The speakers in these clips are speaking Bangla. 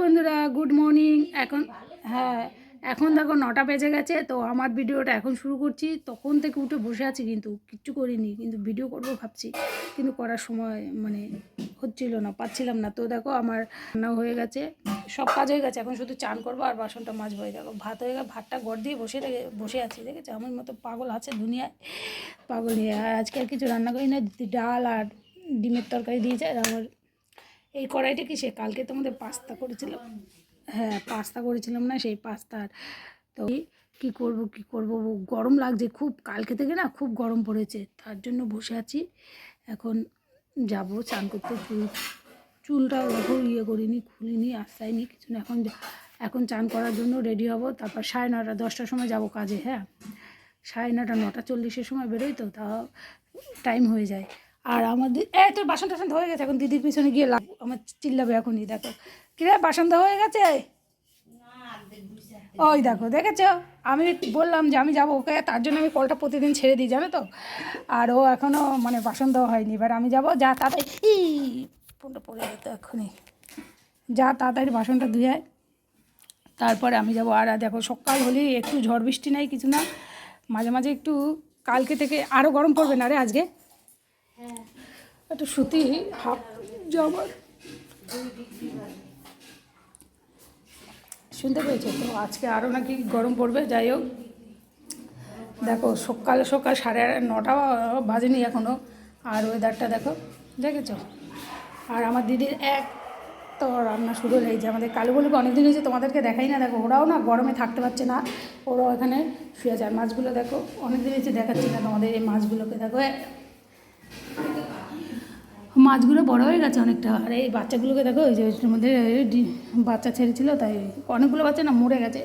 বন্ধুরা গুড মর্নিং এখন হ্যাঁ এখন দেখো নটা বেজে গেছে, তো আমার ভিডিওটা এখন শুরু করছি। তখন থেকে উঠে বসে আছি কিন্তু, কিচ্ছু করিনি, কিন্তু ভিডিও করব ভাবছি, কিন্তু করার সময় মানে হচ্ছিল না, পাচ্ছিলাম না। তো দেখো আমার রান্না হয়ে গেছে, সব কাজ হয়ে গেছে, এখন শুধু চান করব আর বাসনটা মাছ হয়ে দেখো, ভাত হয়ে গেছে, ভাতটা গড় দিয়ে বসে রেখে, বসে আছি, দেখেছ? আমার মতো পাগল আছে দুনিয়ায়, পাগল নিয়ে। আর আজকে আর কিছু রান্না করি না ডাল আর ডিমের তরকারি দিয়েছে, আর আমার এই কড়াইটা কি সে কালকে তোমাদের পাস্তা করেছিলাম? হ্যাঁ পাস্তা করেছিলাম না সেই পাস্তার। তো কি করব কি করব? গরম লাগছে, খুব কালকে থেকে না খুব গরম পড়েছে। তার জন্য বসে আছি। এখন যাব, চান করতে চুল, চুলটা দেখো ইয়ে করিনি, খুলিনি, আস্তাইনি, কিছু না। এখন এখন চান করার জন্য রেডি হব। তারপর সাড়ে নটা দশটার সময় যাব কাজে হ্যাঁ? সাড়ে নটা নটা চল্লিশের সময় বেরোই তো তা টাইম হয়ে যায়। আর আমাদের, এ, তোর বাসন টাসন হয়ে গেছে, এখন দিদির পিছনে গিয়ে লাগ আমার চিল্লাবে এখনই, দেখো। কিরে বাসন হয়ে গেছে? ওই দেখো, দেখেছ? আমি বললাম যে আমি যাব, ওকে, তার জন্য আমি কলটা প্রতিদিন ছেড়ে দিই, জানো তো? আর ও এখনও মানে বাসন দেওয়া হয়নি, এবার আমি যাব, যা তাড়াতাড়ি ফোনটা পড়ে যেত এক্ষুনি। যা তাড়াতাড়ি বাসনটা ধুয়ে তারপরে আমি যাব, আর দেখো, সকাল হলেই একটু ঝড় বৃষ্টি নাই, কিছু না। মাঝে মাঝে একটু, কালকে থেকে আরও গরম পড়বে না রে আজকে? একটু সুতি হাফ জামার। শুনতে পেয়েছ তো? আজকে আরও নাকি গরম পড়বে, যাই হোক। দেখো, সকাল সকাল সাড়ে নটা বাজেনি এখনও আর ওয়েদারটা দেখো, দেখেছ? আর আমার দিদির এক তো রান্না শুরু হয়ে যে আমাদের কালুগুলোকে অনেকদিন হয়েছে তোমাদেরকে দেখাই না, দেখো, ওরাও না গরমে থাকতে পারছে না, ওরাও এখানে শুয়ে যায় মাছগুলো দেখো, অনেকদিন হয়েছে দেখাচ্ছি না তোমাদের এই মাছগুলোকে, দেখো মাছগুলো বড় হয়ে গেছে অনেকটা। আর এই বাচ্চাগুলোকে দেখো ওই যে মধ্যে বাচ্চা ছেড়েছিল, তাই অনেকগুলো বাচ্চা না মরে গেছে।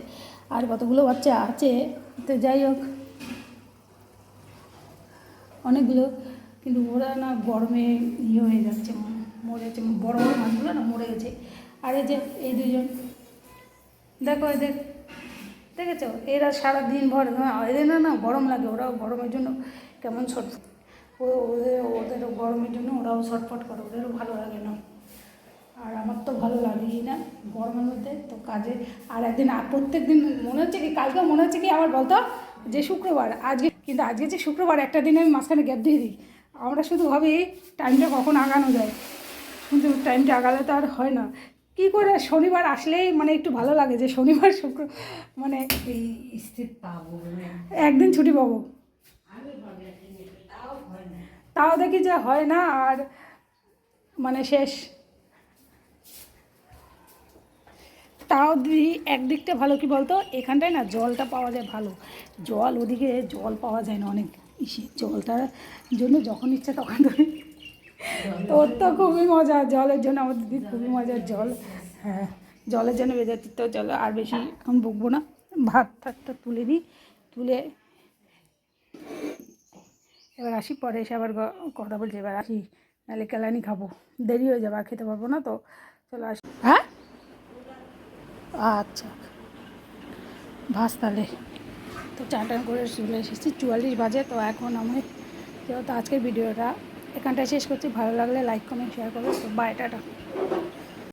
আর কতগুলো বাচ্চা আছে, তো যাই হোক। অনেকগুলো, কিন্তু ওরা না গরমে ইয়ে হয়ে যাচ্ছে, মরে যাচ্ছে। বড় বড় মাছগুলো না মরে গেছে। আর এই যে, এই দুজন, দেখো এদের, দেখেছ? এরা সারা দিন ভর এদের না না, গরম লাগে, ওরাও গরমের জন্য কেমন ছট। ওদের ওদেরও গরমের জন্য ওরাও ছটফট করে ওদেরও ভালো লাগে না আর আমার তো ভালো লাগেই না গরমের মধ্যে তো কাজে আর একদিন আর প্রত্যেক দিন মনে হচ্ছে কি কালকে মনে হচ্ছে কি আমার বলতো যে শুক্রবার আজকে কিন্তু আজকে যে শুক্রবার একটা দিন আমি মাঝখানে গ্যাপ দিয়ে দিই আমরা শুধু ভাবি টাইমটা কখন আগানো যায় কিন্তু টাইমটা আগালে তো আর হয় না কী করে শনিবার আসলেই মানে একটু ভালো লাগে যে শনিবার শুক্র মানে এই স্থির পাবো একদিন ছুটি পাবো তাও দেখি যে হয় না আর মানে শেষ। তাও দিই একদিকটা ভালো, কি বলতো? এখানটায় না জলটা পাওয়া যায় ভালো। জল ওদিকে জল পাওয়া যায় না অনেক। ইসে, জলটার জন্য যখন ইচ্ছে তখন তোর তো খুবই মজা, জলের জন্য আমার দিদি খুবই মজার জল। হ্যাঁ জলের জন্য বেজার তো জল আর বেশি এখন বকবো না। ভাত টাতটা তুলে দিই তুলে এবার আসি, পরে এসে আবার কথা বলছি, এবার আসি। নাহলে কেলানি খাব। দেরি হয়ে যাবে, আর খেতে পারব না তো। চলো আসি। হ্যাঁ? আচ্ছা। ভাস তাহলে। তো চাটান করে চলে এসেছি, চুয়াল্লিশ বাজে, তো এখন আমি যেহেতু আজকের ভিডিওটা এখানটায় শেষ করছি, ভালো লাগলে লাইক কমেন্ট শেয়ার করো। তো বাই টাটা।